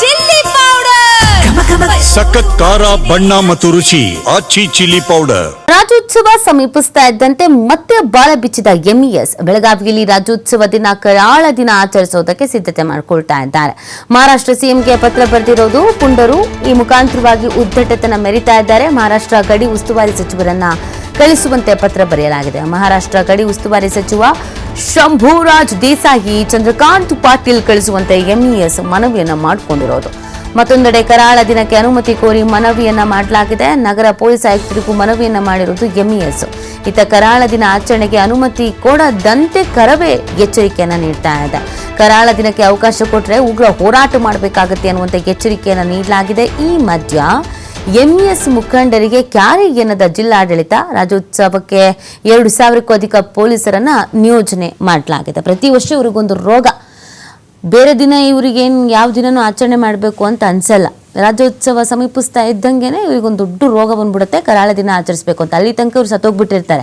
Chilli powder. ಸಖತ್ ಖಾರ ಬಣ್ಣ ಮತ್ತು ರುಚಿ. Aachi chilli powder. ರಾಜ್ಯೋತ್ಸವ ಸಮೀಪಿಸ್ತಾ ಇದ್ದಂತೆ ಮತ್ತೆ ಬಾಲ ಬಿಚ್ಚಿದ ಎಂಇಎಸ್ ಬೆಳಗಾವಿಯಲ್ಲಿ ರಾಜ್ಯೋತ್ಸವ ದಿನ ಕರಾಳ ದಿನ ಆಚರಿಸೋದಕ್ಕೆ ಸಿದ್ಧತೆ ಮಾಡಿಕೊಳ್ತಾ ಇದ್ದಾರೆ. ಮಹಾರಾಷ್ಟ್ರ ಸಿಎಂಗೆ ಪತ್ರ ಬರೆದಿರೋದು ಪುಂಡರು ಈ ಮುಖಾಂತರವಾಗಿ ಉದ್ದಟತನ ಮೆರಿತಾ ಇದ್ದಾರೆ. ಮಹಾರಾಷ್ಟ್ರ ಗಡಿ ಉಸ್ತುವಾರಿ ಸಚಿವರನ್ನ ಕಳಿಸುವಂತೆ ಪತ್ರ ಬರೆಯಲಾಗಿದೆ. ಮಹಾರಾಷ್ಟ್ರ ಗಡಿ ಉಸ್ತುವಾರಿ ಸಚಿವ ಶಂಭೂರಾಜ್ ದೇಸಾಯಿ, ಚಂದ್ರಕಾಂತ್ ಪಾಟೀಲ್ ಕಳಿಸುವಂತೆ ಎಂಇಎಸ್ ಮನವಿಯನ್ನ ಮಾಡಿಕೊಂಡಿರೋದು. ಮತ್ತೊಂದೆಡೆ ಕರಾಳ ದಿನಕ್ಕೆ ಅನುಮತಿ ಕೋರಿ ಮನವಿಯನ್ನ ಮಾಡಲಾಗಿದೆ. ನಗರ ಪೊಲೀಸ್ ಆಯುಕ್ತರಿಗೂ ಮನವಿಯನ್ನ ಮಾಡಿರುವುದು ಎಂಇಎಸ್ ಇತ್ತ ಕರಾಳ ದಿನ ಆಚರಣೆಗೆ ಅನುಮತಿ ಕೊಡದಂತೆ ಕರವೇ ಎಚ್ಚರಿಕೆಯನ್ನ ನೀಡ್ತಾ ಇದೆ. ಕರಾಳ ದಿನಕ್ಕೆ ಅವಕಾಶ ಕೊಟ್ಟರೆ ಉಗ್ರ ಹೋರಾಟ ಮಾಡಬೇಕಾಗುತ್ತೆ ಅನ್ನುವಂತೆ ಎಚ್ಚರಿಕೆಯನ್ನು ನೀಡಲಾಗಿದೆ. ಈ ಮಧ್ಯ ಎಂಇಎಸ್ ಮುಖಂಡರಿಗೆ ಕ್ಯಾರಿ ಎನ್ನದ ಜಿಲ್ಲಾಡಳಿತ ರಾಜ್ಯೋತ್ಸವಕ್ಕೆ ಎರಡು ಸಾವಿರಕ್ಕೂ ಅಧಿಕ ಪೊಲೀಸರನ್ನ ನಿಯೋಜನೆ ಮಾಡಲಾಗಿದೆ. ಪ್ರತಿ ವರ್ಷ ಇವರಿಗೊಂದು ರೋಗ. ಬೇರೆ ದಿನ ಇವರಿಗೇನು ಯಾವ ದಿನನೂ ಆಚರಣೆ ಮಾಡಬೇಕು ಅಂತ ಅನ್ಸಲ್ಲ. ರಾಜ್ಯೋತ್ಸವ ಸಮೀಪಿಸ್ತಾ ಇದ್ದಂಗೆನೆ ಇವ್ರಿಗೊಂದು ದೊಡ್ಡ ರೋಗ ಬಂದ್ಬಿಡುತ್ತೆ. ಕರಾಳ ದಿನ ಆಚರಿಸ್ಬೇಕು ಅಂತ. ಅಲ್ಲಿ ತನಕ ಇವ್ರು ಸತ್ತೋಗ್ಬಿಟ್ಟಿರ್ತಾರೆ.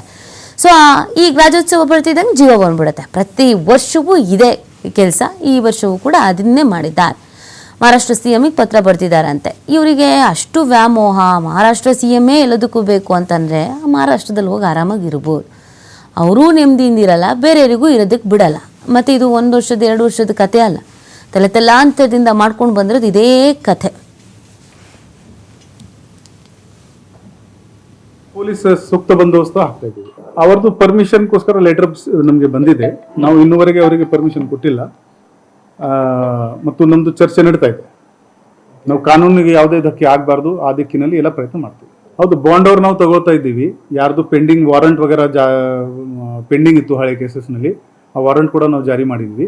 ಸೊ ಈಗ ರಾಜ್ಯೋತ್ಸವ ಬರ್ತಿದ್ದಂಗೆ ಜೀವ ಬಂದ್ಬಿಡುತ್ತೆ. ಪ್ರತಿ ವರ್ಷವೂ ಇದೆ ಕೆಲಸ. ಈ ವರ್ಷವೂ ಕೂಡ ಅದನ್ನೇ ಮಾಡಿದ್ದಾರೆ. ಮಹಾರಾಷ್ಟ್ರ ಸಿ ಪತ್ರ ಬರ್ತಿದ್ದಾರಂತೆ ಇವರಿಗೆ ಅಷ್ಟು ವ್ಯಾಮೋಹ, ಮಹಾರಾಷ್ಟ್ರ ಸಿ ಎಮ್ಮೇ ಎಲ್ಲದಕ್ಕೂ ಬೇಕು ಅಂತಂದರೆ ಮಹಾರಾಷ್ಟ್ರದಲ್ಲಿ ಹೋಗಿ ಆರಾಮಾಗಿ ಇರ್ಬೋದು. ಅವರೂ ನೆಮ್ಮದಿಯಿಂದ ಇರಲ್ಲ, ಬೇರೆಯವರಿಗೂ ಇರೋದಕ್ಕೆ ಬಿಡಲ್ಲ. ಮತ್ತು ಇದು ಒಂದು ವರ್ಷದ, ಎರಡು ವರ್ಷದ ಕತೆ ಅಲ್ಲ. ತಲೆ ತಲಾಂತರದಿಂದ ಮಾಡ್ಕೊಂಡು ಬಂದಿರೋದು ಇದೇ ಕಥೆ ಪೊಲೀಸ್ ಸೂಕ್ತ ಬಂದೋಬಸ್ತ ಹಾಕ್ತಾ ಇದ್ದೀವಿ ಅವರದ್ದು ಪರ್ಮಿಷನ್ಗೋಸ್ಕರ ಲೆಟರ್ ನಮಗೆ ಬಂದಿದೆ. ನಾವು ಇನ್ನುವರೆಗೆ ಅವರಿಗೆ ಪರ್ಮಿಷನ್ ಕೊಟ್ಟಿಲ್ಲ. ಮತ್ತು ನಮ್ಮದು ಚರ್ಚೆ ನಡೀತಾ ಇದೆ. ನಾವು ಕಾನೂನಿಗೆ ಯಾವುದೇ ಧಕ್ಕೆ ಆಗಬಾರ್ದು, ಆ ದಿಕ್ಕಿನಲ್ಲಿ ಎಲ್ಲ ಪ್ರಯತ್ನ ಮಾಡ್ತೀವಿ. ಹೌದು ಬಾಂಡ್ ಅವ್ರು ನಾವು ತಗೊಳ್ತಾ ಇದ್ದೀವಿ. ಯಾರ್ದು ಪೆಂಡಿಂಗ್ ವಾರಂಟ್ ವಗೇರ ಜಾ ಪೆಂಡಿಂಗ್ ಇತ್ತು ಹಳೆ ಕೇಸಸ್ನಲ್ಲಿ ಆ ವಾರಂಟ್ ಕೂಡ ನಾವು ಜಾರಿ ಮಾಡಿದ್ವಿ.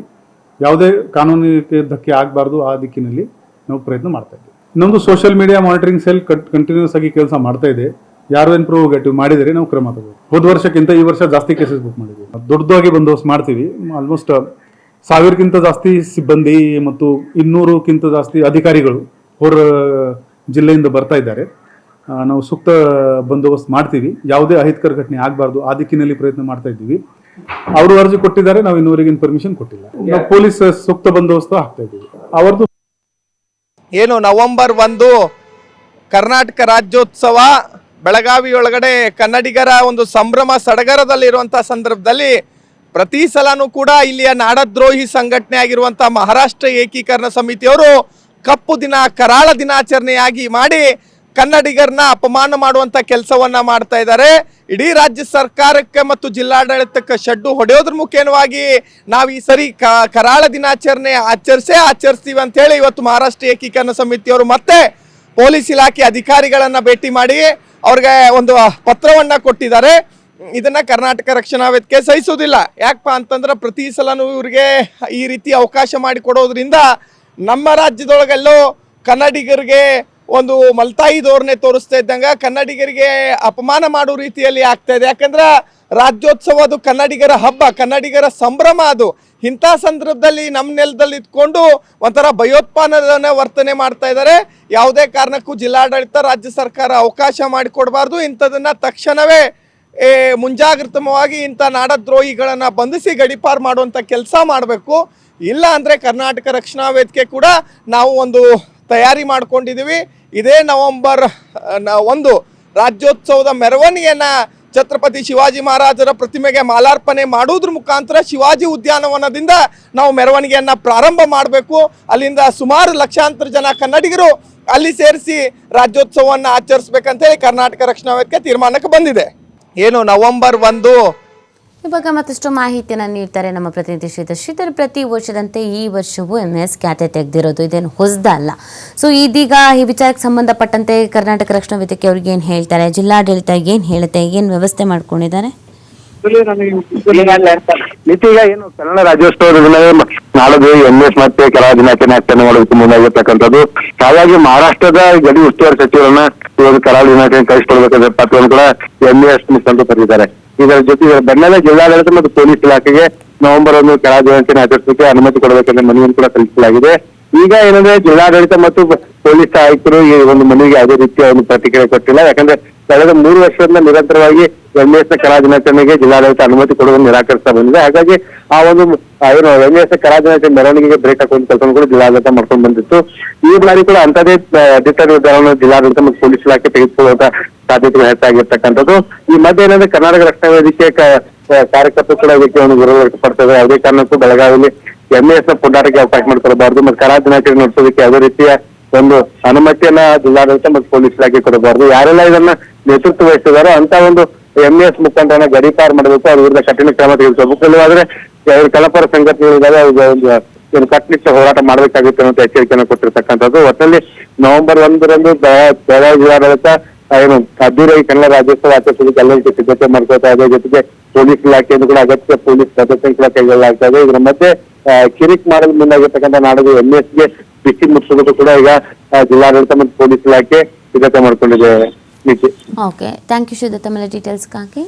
ಯಾವುದೇ ಕಾನೂನಿಗೆ ಧಕ್ಕೆ ಆಗಬಾರ್ದು, ಆ ದಿಕ್ಕಿನಲ್ಲಿ ನಾವು ಪ್ರಯತ್ನ ಮಾಡ್ತಾ ಇದ್ದೀವಿ. ನಮ್ಮದು social media monitoring cell continuous ಆಗಿ ಕೆಲಸ ಮಾಡ್ತಾ ಇದೆ. ಯಾರು ಏನು ಪ್ರೋಗೇಟಿವ್ ಮಾಡಿದರೆ ನಾವು ಕ್ರಮ ತಗೋದು ಹೋದ ವರ್ಷಕ್ಕಿಂತ ಈ ವರ್ಷ ಜಾಸ್ತಿ ಕೇಸಸ್ ಬುಕ್ ಮಾಡಿದ್ವಿ ದೊಡ್ಡದಾಗಿ ಬಂದೋಬಸ್ತ್ ಮಾಡ್ತೀವಿ. ಆಲ್ಮೋಸ್ಟ್ ಸಾವಿರಕ್ಕಿಂತ ಜಾಸ್ತಿ ಸಿಬ್ಬಂದಿ ಮತ್ತು ಇನ್ನೂರಕ್ಕಿಂತ ಜಾಸ್ತಿ ಅಧಿಕಾರಿಗಳು ಹೊರ ಜಿಲ್ಲೆಯಿಂದ ಬರ್ತಾ ಇದ್ದಾರೆ. ನಾವು ಸೂಕ್ತ ಬಂದೋಬಸ್ತ್ ಮಾಡ್ತೀವಿ. ಯಾವುದೇ ಅಹಿತಕರ ಘಟನೆ ಆಗಬಾರ್ದು. ಆ ದಿಕ್ಕಿನಲ್ಲಿ ಪ್ರಯತ್ನ ಮಾಡ್ತಾ ಇದ್ದೀವಿ. ಅವರು ಅರ್ಜಿ ಕೊಟ್ಟಿದ್ದಾರೆ. ನಾವು ಇನ್ನೂರಿಗಿನ ಪರ್ಮಿಷನ್ ಕೊಟ್ಟಿಲ್ಲ. ಪೊಲೀಸ್ ಸೂಕ್ತ ಬಂದೋಬಸ್ತ್ ಹಾಕ್ತಾ ಇದ್ದೀವಿ. ಅವರದು ಏನು, ನವೆಂಬರ್ ಒಂದು ಕರ್ನಾಟಕ ರಾಜ್ಯೋತ್ಸವ, ಬೆಳಗಾವಿಯೊಳಗಡೆ ಕನ್ನಡಿಗರ ಒಂದು ಸಂಭ್ರಮ ಸಡಗರದಲ್ಲಿರುವಂತಹ ಸಂದರ್ಭದಲ್ಲಿ ಪ್ರತಿ ಸಲನೂ ಕೂಡ ಇಲ್ಲಿಯ ನಾಡದ್ರೋಹಿ ಸಂಘಟನೆ ಆಗಿರುವಂಥ ಮಹಾರಾಷ್ಟ್ರ ಏಕೀಕರಣ ಸಮಿತಿಯವರು ಕಪ್ಪು ದಿನ, ಕರಾಳ ದಿನಾಚರಣೆಯಾಗಿ ಮಾಡಿ ಕನ್ನಡಿಗರನ್ನ ಅಪಮಾನ ಮಾಡುವಂತ ಕೆಲಸವನ್ನ ಮಾಡ್ತಾ ಇದ್ದಾರೆ. ಇಡೀ ರಾಜ್ಯ ಸರ್ಕಾರಕ್ಕೆ ಮತ್ತು ಜಿಲ್ಲಾಡಳಿತಕ್ಕೆ ಶಡ್ಡು ಹೊಡೆಯೋದ್ರ ಮುಖೇನವಾಗಿ ನಾವು ಈ ಸರಿ ಕರಾಳ ದಿನಾಚರಣೆ ಆಚರಿಸೇ ಆಚರಿಸ್ತೀವಿ ಅಂತ ಹೇಳಿ ಇವತ್ತು ಮಹಾರಾಷ್ಟ್ರ ಏಕೀಕರಣ ಸಮಿತಿಯವರು ಮತ್ತೆ ಪೊಲೀಸ್ ಇಲಾಖೆ ಅಧಿಕಾರಿಗಳನ್ನ ಭೇಟಿ ಮಾಡಿ ಅವ್ರಿಗೆ ಒಂದು ಪತ್ರವನ್ನ ಕೊಟ್ಟಿದ್ದಾರೆ. ಇದನ್ನ ಕರ್ನಾಟಕ ರಕ್ಷಣಾ ವೇದಿಕೆ ಸಹಿಸೋದಿಲ್ಲ ಯಾಕಪ್ಪ ಅಂತಂದ್ರೆ ಪ್ರತಿ ಸಲನೂ ಇವ್ರಿಗೆ ಈ ರೀತಿ ಅವಕಾಶ ಮಾಡಿ ಕೊಡೋದ್ರಿಂದ ನಮ್ಮ ರಾಜ್ಯದೊಳಗೆಲ್ಲೋ ಕನ್ನಡಿಗರಿಗೆ ಒಂದು ಮಲ್ತಾಯಿ ಧೋರಣೆ ತೋರಿಸ್ತಾ ಇದ್ದಂಗ ಕನ್ನಡಿಗರಿಗೆ ಅಪಮಾನ ಮಾಡೋ ರೀತಿಯಲ್ಲಿ ಆಗ್ತಾ ಇದೆ. ಯಾಕಂದ್ರೆ ರಾಜ್ಯೋತ್ಸವ ಅದು ಕನ್ನಡಿಗರ ಹಬ್ಬ, ಕನ್ನಡಿಗರ ಸಂಭ್ರಮ ಅದು. ಇಂಥ ಸಂದರ್ಭದಲ್ಲಿ ನಮ್ಮ ನೆಲದಲ್ಲಿ ಇದ್ಕೊಂಡು ಒಂಥರ ಭಯೋತ್ಪಾದನೆ ವರ್ತನೆ ಮಾಡ್ತಾ ಇದ್ದಾರೆ. ಯಾವುದೇ ಕಾರಣಕ್ಕೂ ಜಿಲ್ಲಾಡಳಿತ ರಾಜ್ಯ ಸರ್ಕಾರ ಅವಕಾಶ ಮಾಡಿಕೊಡಬಾರ್ದು ಇಂಥದನ್ನು ತಕ್ಷಣವೇ ಏ, ಮುಂಜಾಗ್ರತವಾಗಿ ಇಂಥ ನಾಡದ್ರೋಹಿಗಳನ್ನು ಬಂಧಿಸಿ ಗಡಿಪಾರು ಮಾಡುವಂಥ ಕೆಲಸ ಮಾಡಬೇಕು. ಇಲ್ಲ ಅಂದರೆ ಕರ್ನಾಟಕ ರಕ್ಷಣಾ ವೇದಿಕೆ ಕೂಡ ನಾವು ಒಂದು ತಯಾರಿ ಮಾಡಿಕೊಂಡಿದ್ದೀವಿ ಇದೇ ನವೆಂಬರ್ ಒಂದು ರಾಜ್ಯೋತ್ಸವದ ಮೆರವಣಿಗೆಯನ್ನು ಛತ್ರಪತಿ ಶಿವಾಜಿ ಮಹಾರಾಜರ ಪ್ರತಿಮೆಗೆ ಮಾಲಾರ್ಪಣೆ ಮಾಡುವುದ್ರ ಮುಖಾಂತರ ಶಿವಾಜಿ ಉದ್ಯಾನವನದಿಂದ ನಾವು ಮೆರವಣಿಗೆಯನ್ನು ಪ್ರಾರಂಭ ಮಾಡಬೇಕು. ಅಲ್ಲಿಂದ ಸುಮಾರು ಲಕ್ಷಾಂತರ ಜನ ಕನ್ನಡಿಗರು ಅಲ್ಲಿ ಸೇರಿಸಿ ರಾಜ್ಯೋತ್ಸವವನ್ನು ಆಚರಿಸ್ಬೇಕಂತ ಹೇಳಿ ಕರ್ನಾಟಕ ರಕ್ಷಣಾ ವೇದಿಕೆ ತೀರ್ಮಾನಕ್ಕೆ ಬಂದಿದೆ. ಏನು ನವೆಂಬರ್ ಒಂದು? ಇವಾಗ ಮತ್ತಷ್ಟು ಮಾಹಿತಿಯನ್ನು ನೀಡ್ತಾರೆ ನಮ್ಮ ಪ್ರತಿನಿಧಿ ಶ್ರೀಧರ್. ಶ್ರೀಧರ್ ಪ್ರತಿ ವರ್ಷದಂತೆ ಈ ವರ್ಷವೂ ಎಂ ಎಸ್ ಖ್ಯಾತೆ ತೆಗೆದಿರೋದು ಇದೇನು ಹೊಸದಲ್ಲ ಸೊ ಇದೀಗ ಈ ವಿಚಾರಕ್ಕೆ ಸಂಬಂಧಪಟ್ಟಂತೆ ಕರ್ನಾಟಕ ರಕ್ಷಣಾ ವೇದಿಕೆ ಅವ್ರಿಗೆ ಏನು ಹೇಳ್ತಾರೆ? ಜಿಲ್ಲಾಡಳಿತ ಏನು ಹೇಳುತ್ತೆ? ಏನು ವ್ಯವಸ್ಥೆ ಮಾಡ್ಕೊಂಡಿದ್ದಾರೆ? ಈಗ ಏನು ಕನ್ನಡ ರಾಜ್ಯೋತ್ಸವದ ದಿನವೇ ನಾಳೆದು ಎಂ ಎಸ್ ಮತ್ತೆ ಕಲಾ ದಿನಾಚರಣೆ ಆಚರಣೆ ಮಾಡೋದಕ್ಕೆ ಮುಂದಾಗಿರ್ತಕ್ಕಂಥದ್ದು. ಹಾಗಾಗಿ ಮಹಾರಾಷ್ಟ್ರದ ಗಡಿ ಉಸ್ತುವಾರಿ ಸಚಿವರನ್ನ ಇವಾಗ ಕರಾವಳಿ ಇಲಾಖೆ ಕಳಿಸ್ಕೊಡ್ಬೇಕಾದ್ರೆ ಪತ್ರವನ್ನು ಕೂಡ ಎಂ ಅಶ್ವಿನಿ ಸಂತು ಕರೆದಿದ್ದಾರೆ ಇದರ ಜೊತೆಗೆ ಬೆನ್ನಲ್ಲೇ ಜಿಲ್ಲಾಡಳಿತ ಮತ್ತು ಪೊಲೀಸ್ ಇಲಾಖೆಗೆ ನವೆಂಬರ್ ಒಂದು ಕಲಾ ದಿನಾಚರಣೆ ಆಚರಿಸಲಿಕ್ಕೆ ಅನುಮತಿ ಕೊಡಬೇಕೆಂದ್ರೆ ಮನವಿಯನ್ನು ಕೂಡ ಸಲ್ಲಿಸಲಾಗಿದೆ. ಈಗ ಏನಂದ್ರೆ ಜಿಲ್ಲಾಡಳಿತ ಮತ್ತು ಪೊಲೀಸ್ ಆಯುಕ್ತರು ಈ ಒಂದು ಮನವಿಗೆ ಯಾವುದೇ ರೀತಿಯ ಒಂದು ಪ್ರತಿಕ್ರಿಯೆ ಕೊಟ್ಟಿಲ್ಲ. ಯಾಕಂದ್ರೆ ಕಳೆದ ಮೂರು ವರ್ಷದಿಂದ ನಿರಂತರವಾಗಿ ಎಂಎಸ್ ಕಲಾ ದಿನಾಚರಣೆಗೆ ಜಿಲ್ಲಾಡಳಿತ ಅನುಮತಿ ಕೊಡುವುದನ್ನು ನಿರಾಕರಿಸ್ತಾ ಬಂದಿದೆ. ಹಾಗಾಗಿ ಆ ಒಂದು ಏನು ಎಂಎಸ್ ಕಲಾ ದಿನಾಚರಣೆ ಮೆರವಣಿಗೆಗೆ ಬ್ರೇಕ್ ಹಾಕುವಂತ ಕೆಲಸ ಕೂಡ ಜಿಲ್ಲಾಡಳಿತ ಮಾಡ್ಕೊಂಡು ಬಂದಿತ್ತು. ಈ ಬಾರಿ ಕೂಡ ಅಂತದೇ ದಿಟ್ಟ ನಿರ್ಧಾರವನ್ನು ಜಿಲ್ಲಾಡಳಿತ ಮತ್ತು ಪೊಲೀಸ್ ಇಲಾಖೆ ತೆಗೆದುಕೊಳ್ಳುವಂತ ಸಾಧ್ಯತೆಗಳು ಹೆಚ್ಚಾಗಿರ್ತಕ್ಕಂಥದ್ದು. ಈ ಮಧ್ಯೆ ಏನಂದ್ರೆ ಕರ್ನಾಟಕ ರಕ್ಷಣಾ ವೇದಿಕೆ ಕಾರ್ಯಕರ್ತರು ಕೂಡ ಇದಕ್ಕೆ ಒಂದು ವಿರೋಧ ವ್ಯಕ್ತಪಡ್ತಾರೆ ಯಾವುದೇ ಕಾರಣಕ್ಕೂ ಬೆಳಗಾವಿಯಲ್ಲಿ ಎಂಎಸ್ ಪುಂಡಾಟಕ್ಕೆ ಅವಕಾಶ ಮಾಡಿಕೊಡಬಾರದು. ಮತ್ತು ಕಲಾ ದಿನಾಚರಣೆ ನಡೆಸೋದಕ್ಕೆ ಯಾವುದೇ ರೀತಿಯ ಒಂದು ಅನುಮತಿಯನ್ನ ಜಿಲ್ಲಾಡಳಿತ ಮತ್ತು ಪೊಲೀಸ್ ಇಲಾಖೆ ಕೊಡಬಾರದು. ಯಾರೆಲ್ಲ ಇದನ್ನ ನೇತೃತ್ವ ವಹಿಸಿದಾರೋ ಅಂತ ಒಂದು ಎಂಎಸ್ ಮುಖಂಡರನ್ನ ಗಡೀಪಾರು ಮಾಡಬೇಕು. ಅವ್ರ ವಿರುದ್ಧ ಕಠಿಣ ಕ್ರಮ ತೆಗೆದುಕೋಬೇಕು ಇಲ್ಲವಾದ್ರೆ ಅವ್ರ ಕಲಪರ ಸಂಘಟನೆಗಳಿದ್ದಾವೆ, ಅವ್ರಿಗೆ ಒಂದು ಕಟ್ಟುನಿಟ್ಟಿನ ಹೋರಾಟ ಮಾಡಬೇಕಾಗುತ್ತೆ ಅನ್ನೋ ಎಚ್ಚರಿಕೆಯನ್ನು ಕೊಟ್ಟಿರ್ತಕ್ಕಂಥದ್ದು. ಒಟ್ಟಲ್ಲಿ ನವೆಂಬರ್ ಒಂದರಂದು ಬೆಳ- ಬೆಳಗಾವಿ ಜಿಲ್ಲಾಡಳಿತ ಏನು, ಅದ್ದೂರಿಯಾಗಿ ಕನ್ನಡ ರಾಜ್ಯೋತ್ಸವ ಆಚರಿಸೋದಕ್ಕೆ ಎಲ್ಲ ರೀತಿ ಸಿದ್ಧತೆ ಮಾಡ್ಕೊಳ್ತಾ ಇದೆ. ಜೊತೆಗೆ ಪೊಲೀಸ್ ಇಲಾಖೆಯನ್ನು ಕೂಡ ಅಗತ್ಯ ಪೊಲೀಸ್ ಭದ್ರತೆ ಕೂಡ ಕೈಗೊಳ್ಳಲಾಗ್ತಾ ಇದೆ. ಇದರ ಮಧ್ಯೆ ಕಿರಿಕ್ ಮಾಡಲು ಮುಂದಾಗಿರ್ತಕ್ಕಂಥ ನಾಡಿಗೆ ಎಂಎಸ್ಗೆ ಬಿಸಿ ಮುಟ್ಟಿಸೋದಕ್ಕೂ ಕೂಡ ಈಗ ಆ, ಜಿಲ್ಲಾಡಳಿತ ಮತ್ತು ಪೊಲೀಸ್ ಇಲಾಖೆ ಸಿದ್ಧತೆ ಮಾಡ್ಕೊಂಡಿದೆ Nikhil okay thank you Shivadatta ಮೇಲೆ ಡೀಟೇಲ್ಸ್ಗಾಗಿ